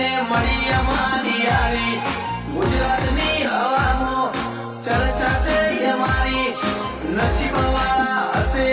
ને મળી અમારી યારી. ગુજરાતની હવામાં ચર્ચા છે અમારી નસીબવાળા હશે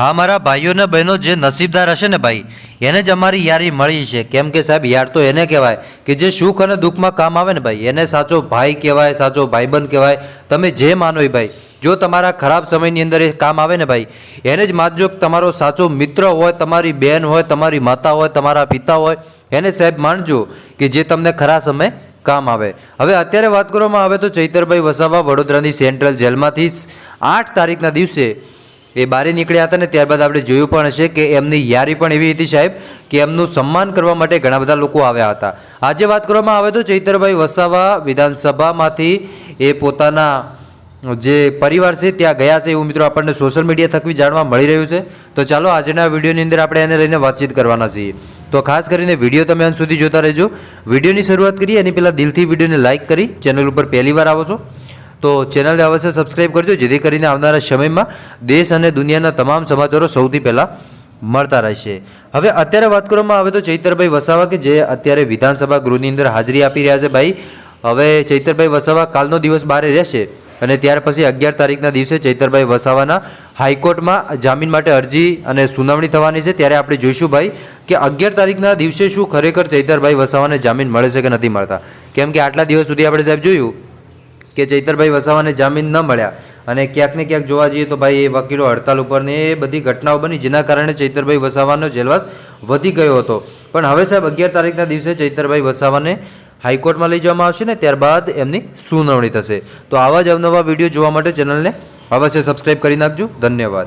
હા, મારા ભાઈઓ ને બહેનો, જે નસીબદાર હશે ને ભાઈ, એને જ અમારી યારી મળી છે. કેમ કે સાહેબ, યાર તો એને કહેવાય કે જે સુખ અને દુઃખમાં કામ આવે ને ભાઈ, એને સાચો ભાઈ કહેવાય, સાચો ભાઈબંધ કહેવાય. તમે જે માનો એ ભાઈ જો તમારા ખરાબ સમયની અંદર એ કામ આવે ને ભાઈ, એને જ માનજો તમારો સાચો મિત્ર હોય, તમારી બહેન હોય, તમારી માતા હોય, તમારા પિતા હોય, એને સાહેબ માનજો કે જે તમને ખરા સમય કામ આવે. હવે અત્યારે વાત કરવામાં આવે તો ચૈતરભાઈ વસાવા વડોદરાની સેન્ટ્રલ જેલમાંથી આઠ તારીખના દિવસે એ બારે નીકળ્યા હતા ને ત્યારબાદ આપણે જોયું પણ હશે કે એમની યારી પણ એવી હતી સાહેબ કે એમનું સન્માન કરવા માટે ઘણા બધા લોકો આવ્યા હતા. આજે વાત કરવામાં આવે તો ચૈતરભાઈ વસાવા વિધાનસભામાંથી એ પોતાના જે પરિવાર છે, ત્યાં ગયા છે એવું મિત્રો આપણને સોશિયલ મીડિયા થકી જાણવા મળી રહ્યું છે. તો ચાલો આજના વિડીયોની અંદર આપણે એને લઈને વાતચીત કરવાના છીએ. તો ખાસ કરીને વીડિયો તમે અંત સુધી જોતા રહેજો. વિડીયોની શરૂઆત કરીએ, એની પહેલાં દિલથી વિડીયોને લાઇક કરી ચેનલ ઉપર પહેલી વાર આવો છો, તો ચેનલને અવશ્ય સબસ્ક્રાઇબ કરજો, જેથી કરીને આવનારા સમયમાં દેશ અને દુનિયાના તમામ સમાચારો સૌથી પહેલાં મળતા રહેશે. હવે અત્યારે વાત કરવામાં આવે તો ચૈતરભાઈ વસાવા કે જે અત્યારે વિધાનસભા ગૃહની અંદર હાજરી આપી રહ્યા છે. ભાઈ, હવે ચૈતરભાઈ વસાવા કાલનો દિવસ બહાર રહેશે. અને ત્યાર પછી અગિયાર તારીખના દિવસે ચૈતરભાઈ વસાવાના હાઈકોર્ટમાં જામીન માટે અરજી અને સુનાવણી થવાની છે. ત્યારે આપણે જોઈશું ભાઈ કે અગિયાર તારીખના દિવસે શું ખરેખર ચૈતરભાઈ વસાવાને જામીન મળે છે કે નથી મળતા. કેમ કે આટલા દિવસ સુધી આપણે સાહેબ જોયું કે ચૈતરભાઈ વસાવાને જામીન ન મળ્યા. અને ક્યાંક ને ક્યાંક જોવા જઈએ તો ભાઈ એ વકીલો હડતાલ ઉપર ને એ બધી ઘટનાઓ બની જેના કારણે ચૈતરભાઈ વસાવાનો જેલવાસ વધી ગયો હતો. પણ હવે સાહેબ અગિયાર તારીખના દિવસે ચૈતરભાઈ વસાવાને હાઈકોર્ટમાં લઈ જવામાં આવશે ને ત્યારબાદ એમની સુનાવણી થશે. તો આવા જ અવનવા વીડિયો જોવા માટે ચેનલને અવશ્ય સબસ્ક્રાઈબ કરી નાખજો. ધન્યવાદ.